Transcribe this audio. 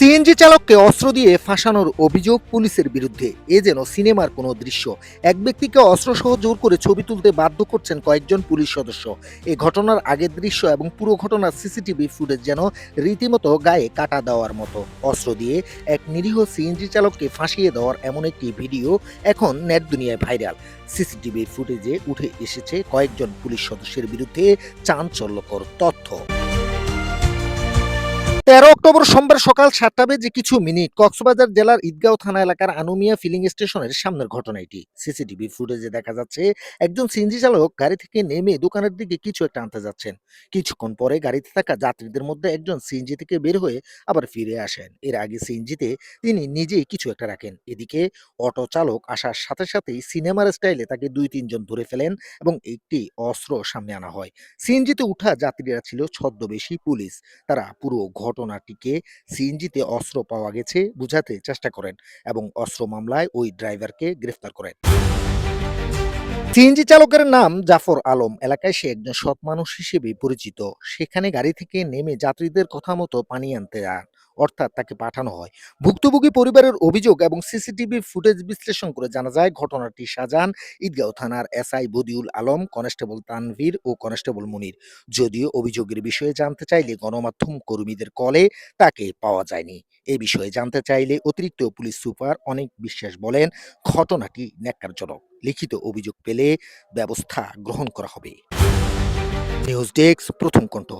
CNG চালককে অস্ত্র দিয়ে ফাঁসানোর অভিযোগ পুলিশের বিরুদ্ধে। এ যেন সিনেমার কোনো দৃশ্য। এক ব্যক্তিকে অস্ত্রসহ জোর করে ছবি তুলতে বাধ্য করছেন কয়েকজন পুলিশ সদস্য। এ ঘটনার আগের দৃশ্য এবং পুরো ঘটনার সিসিটিভি ফুটেজ যেন রীতিমতো গায়ে কাটা দেওয়ার মতো। অস্ত্র দিয়ে এক নিরীহ সিএনজি চালককে ফাঁসিয়ে দেওয়ার এমন একটি ভিডিও এখন নেট দুনিয়ায় ভাইরাল। সিসিটিভি ফুটেজে উঠে এসেছে কয়েকজন পুলিশ সদস্যের বিরুদ্ধে চাঞ্চল্যকর তথ্য। তেরো অক্টোবর সোমবার সকাল সাতটা বেজে কিছু মিনিট কক্সবাজার জেলার ঈদগাঁও থানা এলাকার আনুমিয়া ফিলিং স্টেশনের সামনের ঘটনা এটি। সিসিটিভি ফুটেজে দেখা যাচ্ছে, একজন সিএনজি চালক গাড়ি থেকে নেমে দোকানের দিকে কিছু একটা আনতে যাচ্ছেন। কিছুক্ষণ পরে গাড়িতে থাকা যাত্রীদের মধ্যে একজন সিএনজি থেকে বের হয়ে আবার ফিরে আসেন। এর আগে সিএনজিতে তিনি নিজেই কিছু একটা রাখেন। এদিকে অটো চালক আসার সাথে সাথেই সিনেমার স্টাইলে তাকে দুই তিনজন ধরে ফেলেন এবং একটি অস্ত্র সামনে আনা হয়। সিএনজিতে উঠা যাত্রীরা ছিল ছদ্মবেশী পুলিশ। তারা পুরো ঘটনাটিকে সিএনজিতে অস্ত্র পাওয়া গেছে বুঝাতে চেষ্টা করেন এবং অস্ত্র মামলায় ওই ড্রাইভারকে গ্রেফতার করেন। সিএনজি চালকের নাম জাফর আলম। এলাকায় সে একজন সৎ মানুষ হিসেবে পরিচিত। সেখানে গাড়ি থেকে নেমে যাত্রীদের কথা মতো পানি আনতে যান অর্থাৎ তাকে পাঠানো হয়। ভুক্তভোগী পরিবারের অভিযোগ এবং সিসিটিভি ফুটেজ বিশ্লেষণ করে জানা যায়, ঘটনাটি সাজান ঈদগাঁও থানার এসআই বদিউল আলম, কনস্টেবল তানভীর ও কনস্টেবল মুনির। যদিও অভিযোগের বিষয়ে জানতে চাইলে গণমাধ্যম কর্মীদের কলে তাকে পাওয়া যায়নি। এ বিষয়ে জানতে চাইলে অতিরিক্ত পুলিশ সুপার অনেক বিশ্বাস বলেন, ঘটনাটি ন্যাক্কারজনক। লিখিত অভিযোগ পেলে ব্যবস্থা গ্রহণ করা হবে। নিউজ ডেস্ক, প্রথম কণ্ঠ।